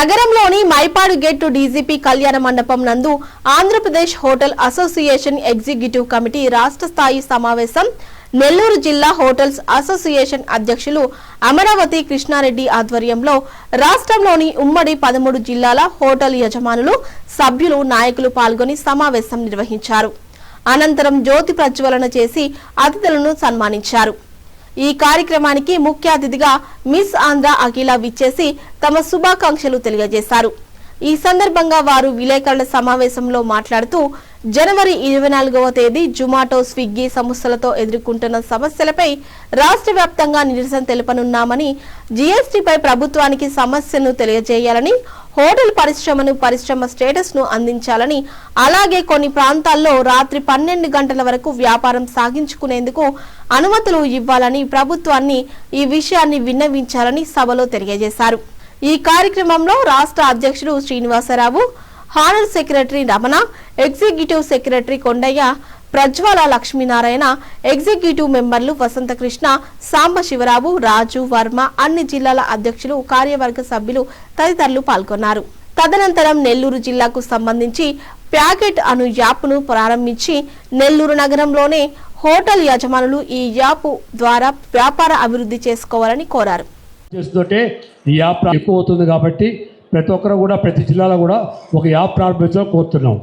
నగరంలోని Mypadu gate DGP కళ్యాణ మండపం నందు Andhra Pradesh hotel association executive committee రాష్ట్ర స్థాయి సమావేశం నెల్లూరు జిల్లా హోటల్స్ అసోసియేషన్ అధ్యక్షులు అమరావతి కృష్ణారెడ్డి ఆధ్వర్యంలో రాష్ట్రంలోని ఉమ్మడి పదమూడు జిల్లాల హోటల్ యజమానులు సభ్యులు నాయకులు పాల్గొని సమావేశం నిర్వహించారు. అనంతరం జ్యోతి ప్రజ్వలన చేసి అతిథులను సన్మానించారు. ఈ కార్యక్రమానికి ముఖ్య అతిథిగా మిస్ ఆంధ్ర అఖిల విచ్చేసి తమ శుభాకాంక్షలు తెలియజేశారు. ఈ సందర్భంగా వారు విలేకరుల సమావేశంలో మాట్లాడుతూ జనవరి ఇరవై నాలుగవ తేదీ జుమాటో స్విగ్గీ సంస్థలతో ఎదుర్కొంటున్న సమస్యలపై రాష్ట్ర వ్యాప్తంగా నిరసన తెలపనున్నామని జీఎస్టీపై ప్రభుత్వానికి సమస్యను తెలియజేయాలని హోటల్ పరిశ్రమను పరిశ్రమ స్టేటస్ను అందించాలని అలాగే కొన్ని ప్రాంతాల్లో రాత్రి పన్నెండు గంటల వరకు వ్యాపారం సాగించుకునేందుకు అనుమతులు ఇవ్వాలని ప్రభుత్వాన్ని ఈ విషయాన్ని విన్నవించాలని సభలో తెలియజేశారు. ఈ కార్యక్రమంలో రాష్ట్ర అధ్యక్షుడు Srinivasa Rao honour secretary Ramana executive secretary Kondaiah Prajwala Lakshminarayana executive మెంబర్లు వసంతకృష్ణ సాంబశివరావు రాజు వర్మ అన్ని జిల్లాల అధ్యక్షులు కార్యవర్గ సభ్యులు తదితరులు పాల్గొన్నారు. తదనంతరం నెల్లూరు జిల్లాకు సంబంధించి ప్యాకెట్ అను యాప్ను ప్రారంభించి నెల్లూరు నగరంలోనే హోటల్ యజమానులు ఈ యాప్ ద్వారా వ్యాపార అభివృద్ధి చేసుకోవాలని కోరారు. చేస్తుంటే ఈ యాప్ ఎక్కువ అవుతుంది కాబట్టి ప్రతి ఒక్కరు కూడా ప్రతి జిల్లాలో కూడా ఒక యాప్ ప్రారంభించాలని కోరుతున్నాం.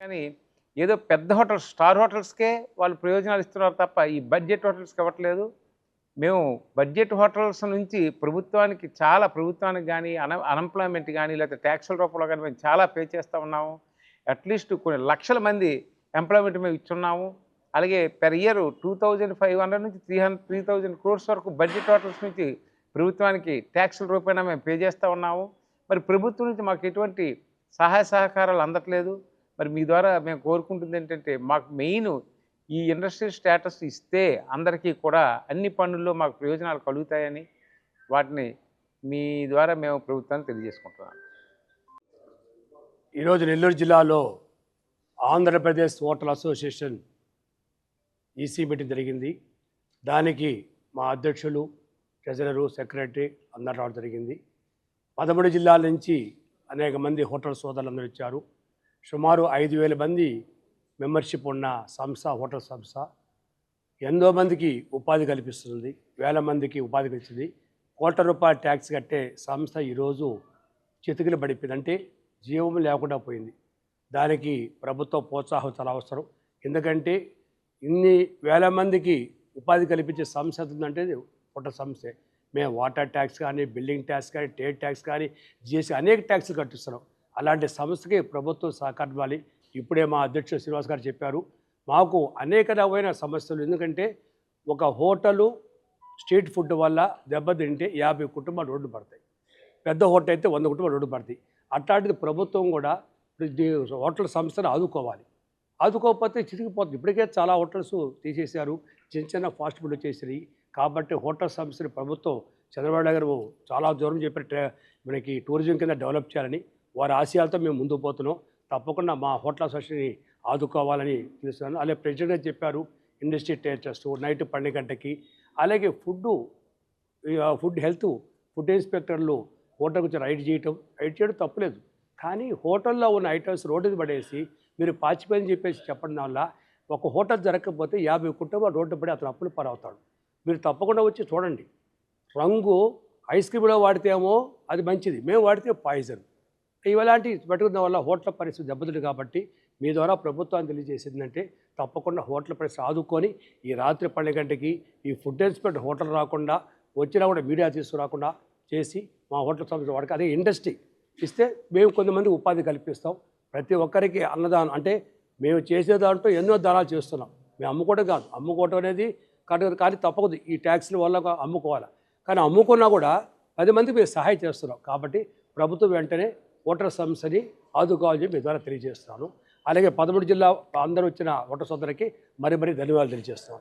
కానీ ఏదో పెద్ద హోటల్స్ స్టార్ హోటల్స్కే వాళ్ళు ప్రయోజనాలు ఇస్తున్నారు తప్ప ఈ బడ్జెట్ హోటల్స్కి ఇవ్వట్లేదు. మేము బడ్జెట్ హోటల్స్ నుంచి ప్రభుత్వానికి చాలా ప్రభుత్వానికి కానీ అన అన్ఎంప్లాయ్మెంట్ కానీ లేకపోతే ట్యాక్సుల రూపంలో కానీ మేము చాలా పే చేస్తూ ఉన్నాము. అట్లీస్ట్ కొన్ని లక్షల మంది ఎంప్లాయ్మెంట్ మేము ఇచ్చున్నాము. అలాగే per year two thousand five hundred నుంచి three hundred three thousand crores వరకు బడ్జెట్ హోటల్స్ నుంచి ప్రభుత్వానికి ట్యాక్సుల రూపేణా మేము పే చేస్తూ ఉన్నాము. మరి ప్రభుత్వం నుంచి మాకు ఎటువంటి సహాయ సహకారాలు అందట్లేదు. మరి మీ ద్వారా మేము కోరుకుంటుంది ఏంటంటే మాకు మెయిన్ ఈ ఇండస్ట్రియల్ స్టేటస్ ఇస్తే అందరికీ కూడా అన్ని పనుల్లో మాకు ప్రయోజనాలు కలుగుతాయని వాటిని మీ ద్వారా మేము ప్రభుత్వాన్ని తెలియజేసుకుంటున్నాం. ఈరోజు నెల్లూరు జిల్లాలో Andhra Pradesh hotel association EC meeting జరిగింది. దానికి మా అధ్యక్షులు ట్రెజరరు సెక్రటరీ అందరూ రావడం జరిగింది. పదమూడు జిల్లాల నుంచి అనేక మంది హోటల్ సోదరులందరూ ఇచ్చారు సుమారు ఐదు వేల మంది మెంబర్షిప్ ఉన్న సంస్థ హోటల్ సంస్థ ఎంతో మందికి ఉపాధి కల్పిస్తుంది వేల మందికి ఉపాధి కల్పిస్తుంది. కోట్ల రూపాయల ట్యాక్స్ కట్టే సంస్థ ఈరోజు చితికిలు పడిపోయింది. అంటే జీవం లేకుండా పోయింది. దానికి ప్రభుత్వ ప్రోత్సాహం చాలా అవసరం. ఎందుకంటే ఇన్ని వేల మందికి ఉపాధి కల్పించే సంస్థ ఉందంటే హోటల్ సంస్థే. మేము వాటర్ ట్యాక్స్ కానీ బిల్డింగ్ ట్యాక్స్ కానీ ట్రేడ్ ట్యాక్స్ కానీ జిఎస్టీ అనేక ట్యాక్స్లు కట్టిస్తున్నాం. అలాంటి సంస్థకి ప్రభుత్వం సహకారం ఇప్పుడే మా అధ్యక్షుడు శ్రీనివాస్ గారు చెప్పారు మాకు అనేక రకమైన సమస్యలు ఎందుకంటే ఒక హోటలు స్ట్రీట్ ఫుడ్ వల్ల దెబ్బతింటే యాభై కుటుంబాలు రోడ్డు పడతాయి. పెద్ద హోటల్ అయితే వంద కుటుంబాలు రోడ్డు పడతాయి. అట్లాంటిది ప్రభుత్వం కూడా హోటల్ సంస్థను ఆదుకోవాలి. ఆదుకోకపోతే చితికిపోతుంది. ఇప్పటికే చాలా హోటల్స్ తీసేశారు. చిన్న చిన్న ఫాస్ట్ ఫుడ్ వచ్చేసినాయి. కాబట్టి హోటల్ సంస్థని ప్రభుత్వం చంద్రబాబు నాయుడు గారు చాలా దూరం చెప్పిన ట్రే- మనకి టూరిజం కింద డెవలప్ చేయాలని వారి ఆశయాలతో మేము ముందుకు పోతున్నాం. తప్పకుండా మా హోటల్ అసోసియేషన్ని ఆదుకోవాలని తెలుస్తున్నాను అలాగే ప్రెసిడెంట్ చెప్పారు ఇండస్ట్రీ టేర్ నైట్ పన్నెండు గంటకి అలాగే ఫుడ్ ఫుడ్ హెల్త్ ఫుడ్ ఇన్స్పెక్టర్లు హోటల్ గురించి రైడ్ చేయటం రైడ్ చేయడం తప్పులేదు. కానీ హోటల్లో ఉన్న ఐటమ్స్ రోడ్డు పడేసి మీరు పాచిపోయిందని చెప్పేసి చెప్పడం వల్ల ఒక హోటల్ జరగకపోతే యాభై కుటుంబాలు రోడ్డు పడి అతను అప్పులు పారవుతాడు. మీరు తప్పకుండా వచ్చి చూడండి. రంగు ఐస్ క్రీమ్లో వాడితేమో అది మంచిది. మేము వాడితే పాయిజన్. ఇలాంటి పెట్టుకున్న వల్ల హోటల్ పరిస్థితి దెబ్బతింది కాబట్టి మీ ద్వారా ప్రభుత్వాన్ని తెలియజేసిందంటే తప్పకుండా హోటల్ పరిస్థితి ఆదుకొని ఈ రాత్రి పన్నెండు గంటకి ఈ ఫుడ్ ఇన్స్పెక్టర్ హోటల్ రాకుండా వచ్చినా కూడా మీడియా తీసుకురాకుండా చేసి మా హోటల్ సంస్థ వాడికి అదే ఇండస్ట్రీ ఇస్తే మేము కొంతమంది ఉపాధి కల్పిస్తాం. ప్రతి ఒక్కరికి అన్నదానం అంటే మేము చేసే దాంట్లో ఎన్నో దానాలు చేస్తున్నాం. మేము అమ్ముకోవడం కాదు. అమ్ముకోవడం అనేది కరెక్ట్ కానీ తప్పదు ఈ ట్యాక్స్ల వల్ల అమ్ముకోవాలి. కానీ అమ్ముకున్నా కూడా పది మందికి మేము సహాయం చేస్తున్నాం. కాబట్టి ప్రభుత్వం వెంటనే ఓటర్ సమస్యని ఆదుకోవాలని మీ ద్వారా తెలియజేస్తాను అలాగే పదమూడు జిల్లా అందరూ వచ్చిన ఓటర్ సోదరికి మరి మరీ ధన్యవాదాలు తెలియజేస్తాను